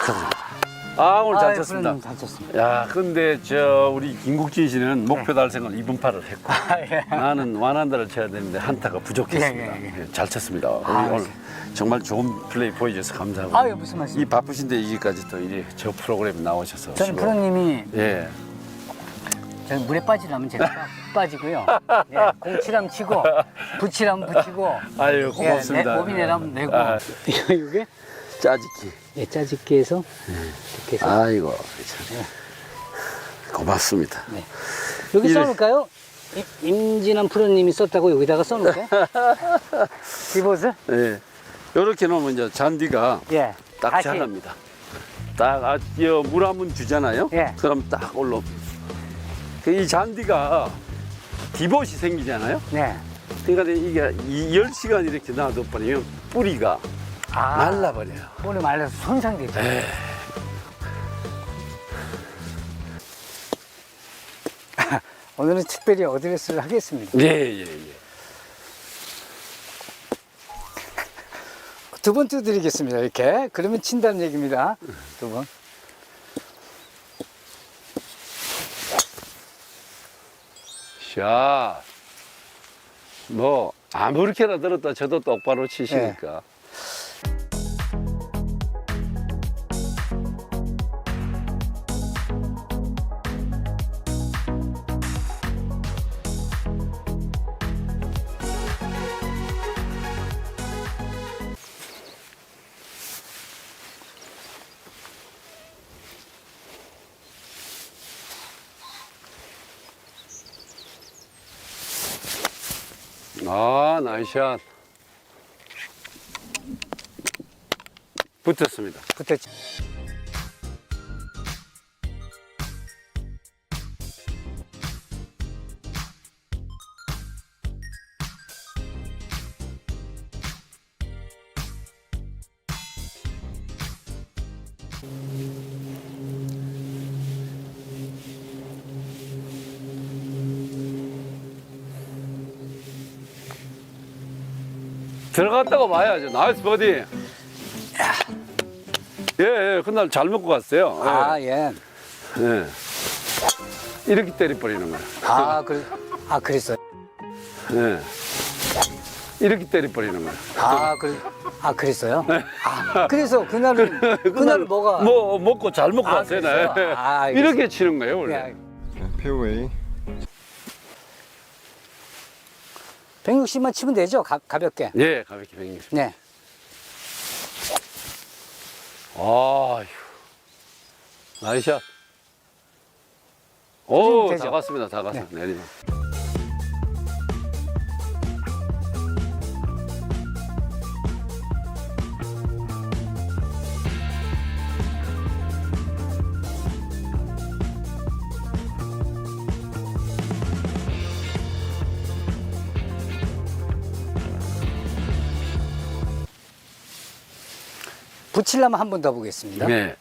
축하드립니다. 아 오늘 잘 쳤습니다. 잘 쳤습니다. 야 근데 저 우리 김국진 씨는 목표 달성을 2분 8을 했고 아, 예. 나는 완한다를 쳐야 되는데 한타가 부족했습니다. 예, 예, 예, 잘 쳤습니다. 오늘, 아, 오늘 정말 좋은 플레이 보여주셔서 감사하고 아유, 무슨 말씀. 이 바쁘신데 여기까지 또 이제 저 프로그램 나오셔서 저는 수고. 프로님이 예. 저는 물에 빠지라면 제가 빠- 빠지고요. 예, 공치람 치고 부치람 붙이고 아유 고맙습니다. 예, 내, 몸이 내라면 내고 아, 이게 짜집기. 예, 짜집기 해서 이렇게 해서 아이고 참. 고맙습니다. 네. 여기 이래- 써놓을까요? 임- 임진환 프로님이 썼다고 여기다가 써놓을까요? 디봇을? 예. 이렇게 놓으면 이제 잔디가 예. 딱. 자랍니다. 딱물한 번 주잖아요. 예. 그럼 딱 올라. 이 잔디가 디봇이 생기잖아요. 네. 그러니까 이게 이 10시간 이렇게 놔둬버리면 뿌리가 아, 말라버려요. 볼이 말라서 손상되죠. 네. 오늘은 특별히 어드레스를 하겠습니다. 예, 예, 예. 두 번 두드리겠습니다. 이렇게. 그러면 친다는 얘기입니다. 두 번. 샷. 뭐 아무렇게나 들었다 저도 똑바로 치시니까. 아, 나이샷. 붙었습니다. 붙었죠. 들어갔다고 봐야죠. 나이스 버디. 예, 예, 그날 잘 먹고 갔어요. 예, 아, 예. 예. 이렇게 때려버리는 거예요. 아, 그래. 아, 그랬어요. 예. 이렇게 때려버리는 거예요. 아, 그래. 아, 그랬어요? 아, 그래서 그날은, 그날 뭐가. 뭐 먹고 잘 먹고 아, 갔어요. 그랬어요? 네. 아, 알겠어요. 이렇게 치는 거예요, 원래. 예, 페어웨이 160만 치면 되죠? 가, 가볍게. 예, 가볍게 뱅기. 네. 아휴. 나이샷. 오, 되죠? 다 갔습니다. 다 갔어. 네. 내리막. 붙이려면 한 번 더 보겠습니다. 네.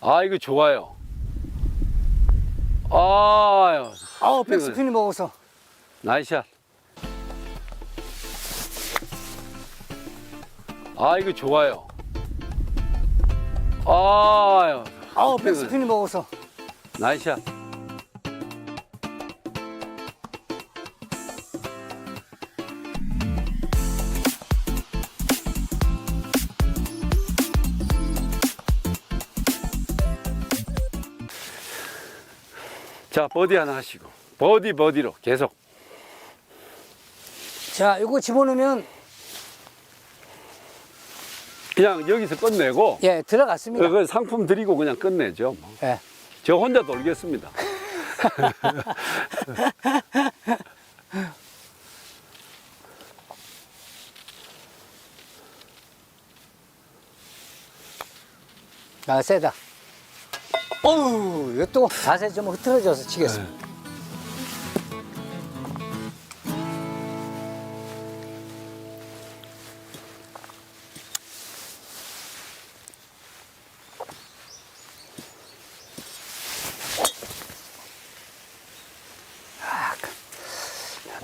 아, 이거 좋아요. 아유. 아우, 백스핀이 먹어서. 나이샷. 아, 이거 좋아요. 아유. 아우, 백스핀이 먹어서. 나이샷. 자, 버디 하나 하시고. 버디, 버디로 계속. 자, 이거 집어넣으면, 그냥 여기서 끝내고, 예, 들어갔습니다. 그 상품 드리고 그냥 끝내죠. 뭐. 예. 저 혼자 놀겠습니다. 아, 세다. 어우, 또 자세 좀 흐트러져서 치겠습니다.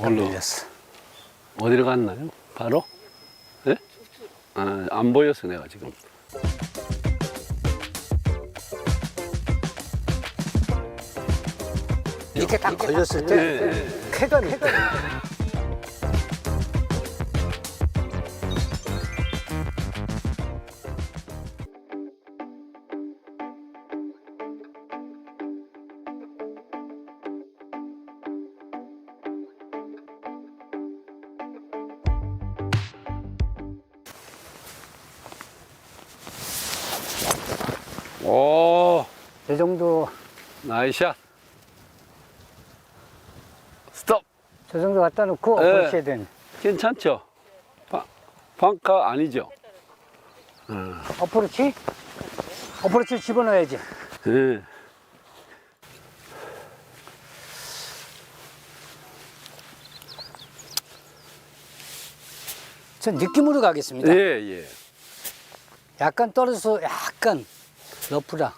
얼른. 밀렸어. 어디로 갔나요? 바로? 예? 아, 안 보였어, 내가 지금. 이렇게 딱 걸렸을 예, 때 예. 쾌감이 있다. 오, 이 정도 나이샷. 스톱. 저 정도 갖다 놓고 예. 보셔야 되는. 괜찮죠? 바, 방카 아니죠? 어프로치? 어프로치 집어넣어야지. 예. 전 느낌으로 가겠습니다. 예, 예. 약간 떨어져서 약간 러프라.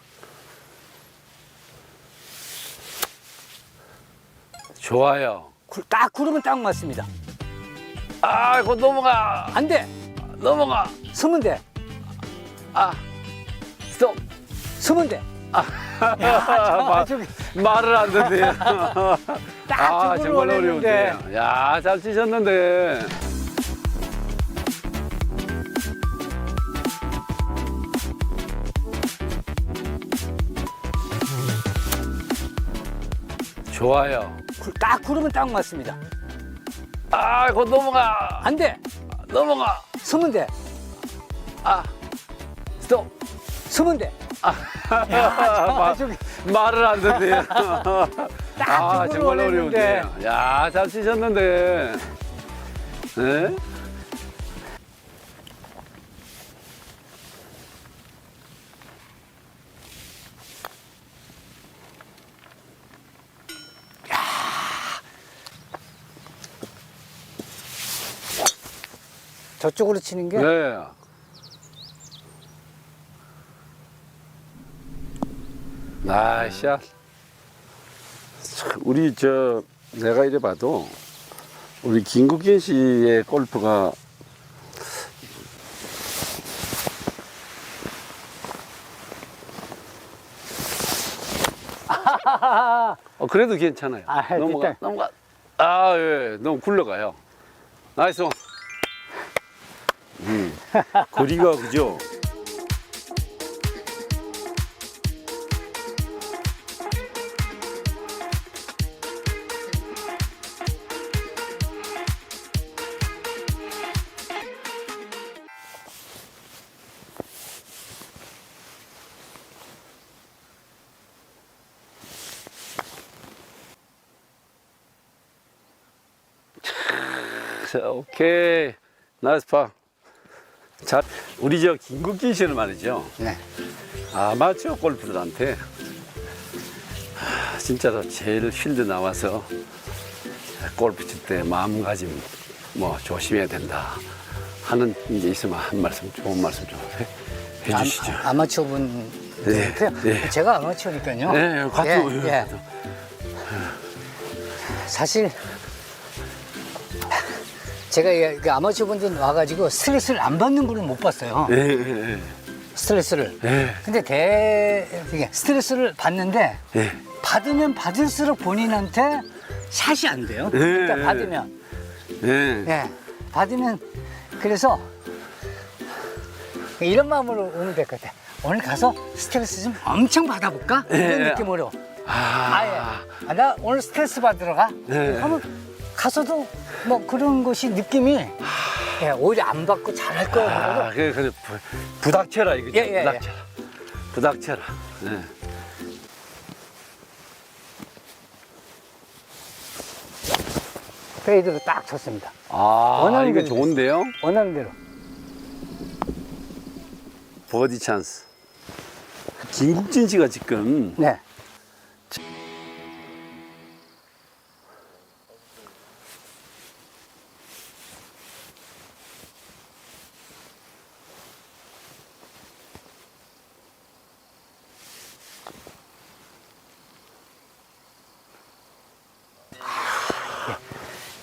좋아요. 구- 딱 구르면 딱 맞습니다. 아, 이거 넘어가. 안 돼. 넘어가. 서면 돼. 아, 스톱. 서면 돼. 아, 아, 저기 말을 안 듣네요. 딱 아, 정말. 어려운데. 야, 잘 치셨는데. 좋아요. 구- 딱 구르면 딱 맞습니다. 아, 이거 넘어가. 안 돼. 넘어가. 서면 돼. 아, 스톱. 서면 돼. 아, 아, 저기 말을 안 듣네요. 아, 저걸 정말. 어려운데. 야, 잘 치셨는데. 네? 저쪽으로 치는 게 네. 나이샷. 참, 우리 저 내가 이래 봐도 우리 김국진 씨의 골프가 어, 그래도 괜찮아요. 아, 넘어가, 일단. 넘어가. 아, 예, 너무 굴러가요. 나이스 온. 음, 거리가 그죠? 자, 오케이. 나이스 파. 자, 우리 저 김국진 씨는 말이죠. 네. 아마추어 골프들한테 아, 진짜로 제일 필드 나와서 골프 칠 때 마음가짐 뭐 조심해야 된다 하는 게 있으면 한 말씀 좋은 말씀 좀 해, 해주시죠. 아, 마추어 분. 네, 네. 제가 아마추어니까요. 네, 같이 예, 오요. 예. 사실 제가 이- 그 아마추어 분들 와가지고 스트레스를 안 받는 분을 못 봤어요. 예, 예, 스트레스를. 예, 근데 대 이게 스트레스를 받는데 예. 받으면 받을수록 본인한테 샷이 안 돼요. 예, 예. 받으면 예. 예 받으면 그래서 이런 마음으로 오면 될것 같아. 오늘 가서 스트레스 좀 엄청 받아볼까 이런 예. 느낌으로. 아, 아 예 아, 나 오늘 스트레스 받으러 가. 네. 하면 가서도 뭐 그런 것이 느낌이 예, 오히려 안 받고 잘할 거라고. 아, 그래, 그래. 부- 부닥쳐라, 이거죠. 예, 예, 예. 부닥쳐라. 부닥쳐라. 예. 페이드로 딱 쳤습니다. 아, 원하는 이거 대로 좋은데요? 원하는 대로. 버디 찬스. 김국진 씨가 지금 네.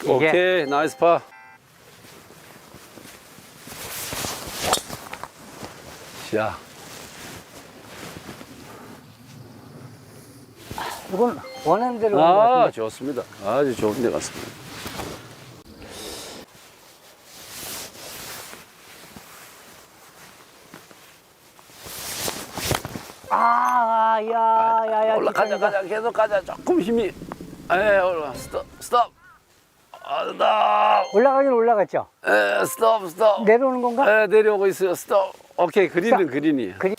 오케이, 나이스 파. 자, 이건 원하는 대로 아. 좋습니다. 아주 좋은 데 갔습니다. 아, 아, 야, 야, 야. 올라가자. 가자, 계속 가자. 조금 힘이. 에, 올라, 스톱, 스톱. 아, 스톱. 올라가긴 올라갔죠. 에, 스톱, 스톱. 내려오는 건가? 에, 내려오고 있어요. 스톱. 오케이, 그린은 스톱. 그린이. 그린.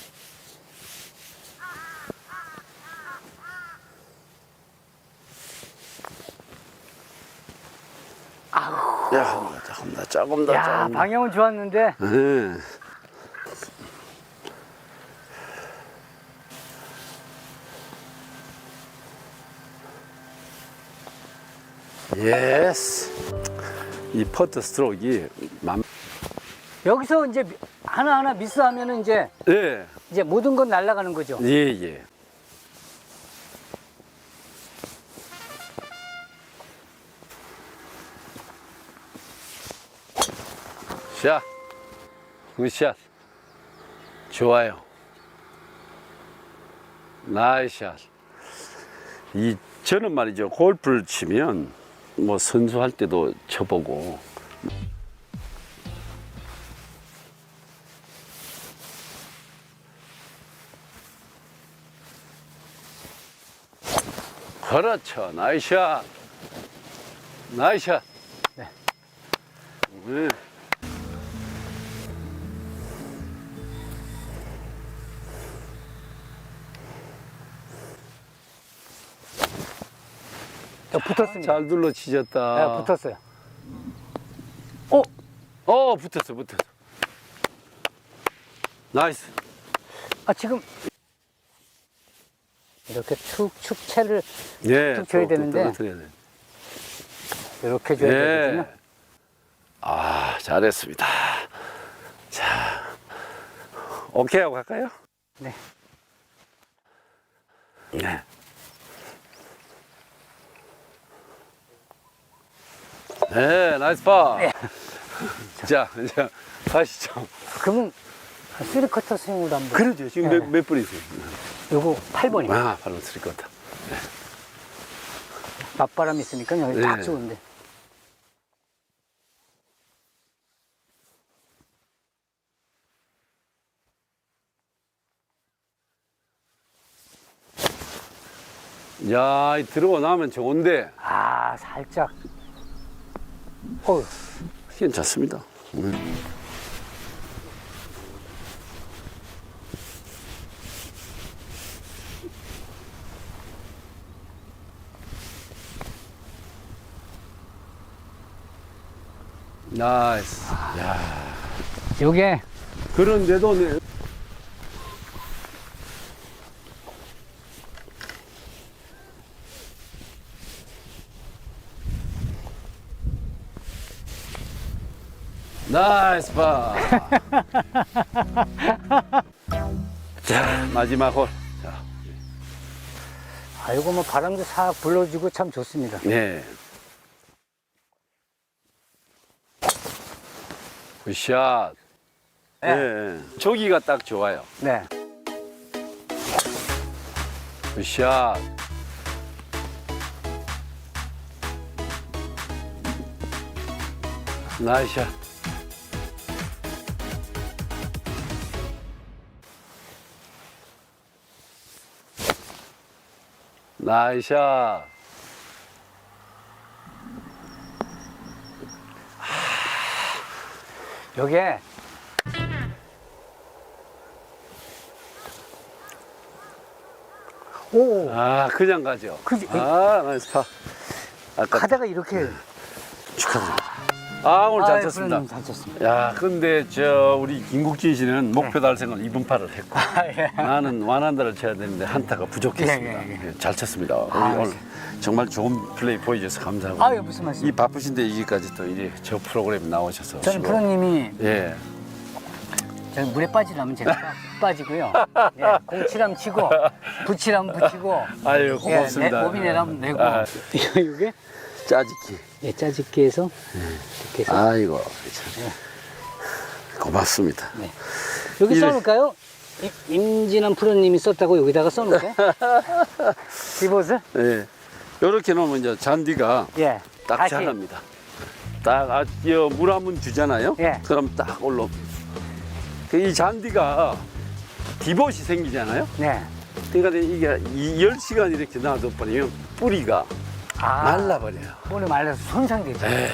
야, 조금 더, 조금 더, 야, 조금 더. 방향은 좋았는데. 에. 예스. 이 퍼트 스트로크가 맘. 여기서 이제 미- 하나하나 미스하면은 이제 예, 이제 모든 건 날아가는 거죠. 예, 예. 샷. 굿샷. 좋아요. 나이스 샷. 이, 저는 말이죠. 골프를 치면 뭐 선수할 때도 쳐보고 그렇죠. 나이샷. 나이샷. 네. 네. 저 붙었습니다. 잘 둘러 치셨다. 네, 붙었어요. 어, 어, 붙었어, 붙었어. 나이스. 아 지금 이렇게 축축 채를 예. 툭또 되는데. 떨어뜨려야 돼. 이렇게 줘야 예. 되거든요. 아, 잘했습니다. 자, 오케이 하고 갈까요? 네. 네. 네, 나이스 파. 네. 자, 이제 가시죠. 그러면 쓰리 커터 스윙으로 한번. 그러죠. 지금 네. 몇, 몇 분이세요? 요거 8번이요. 아, 쓸것 같다. 맞바람 있으니까 여기 딱 네. 좋은데. 야, 이 들어오고 나면 좋은데. 아 살짝. 어, 괜찮습니다. 음. 나이스. 야, 요게 그런데도 네. 나이스 파. 자, 마지막 홀. 자, 아 요거 뭐 바람도 싹 불러주고 참 좋습니다. 네. 굿샷. 네. 네. 저기가 딱 좋아요. 네. 굿샷. 나이스 샷. 나이스 샷. 요게 오 아, 그냥 가죠. 그지? 아, 나이스 파. 아까 가다가 이렇게 축하드립니다. 아, 오늘 잘 아이, 쳤습니다. 프로님 잘 쳤습니다. 야, 근데 저 우리 김국진 씨는 목표 달성을 이번 팔을 했고 아, 예. 나는 완한다를 쳐야 되는데 한타가 부족했습니다. 예, 예, 예, 잘 쳤습니다. 우리 아, 오늘 정말 좋은 플레이 보여주셔서 감사하고. 아, 예, 무슨 말씀? 이 바쁘신데 여기까지 또 이제 저 프로그램에 나오셔서. 저는 수고. 프로님이 예. 저는 물에 빠지려면 제가 빠- 빠지고요. 예, 공치람 치고 부치람 붙이고 아유 예, 고맙습니다. 내, 몸이 내라면 내고 아, 이게 짜집기. 예, 짜집기 해서 이렇게 해서 아이고, 참. 고맙습니다. 네. 여기 이래- 써놓을까요? 임- 임진환 프로님이 썼다고 여기다가 써놓을까요? 디봇을? 예. 이렇게 놓으면 이제 잔디가 예. 딱 다시. 자랍니다. 딱, 아, 물한 번 주잖아요? 예. 그럼 딱 올라. 이 잔디가 디봇이 생기잖아요? 네. 그러니까 이게 이 10시간 이렇게 놔둬버리면 뿌리가 아, 말라버려요. 오늘 말라서 손상되죠. 예.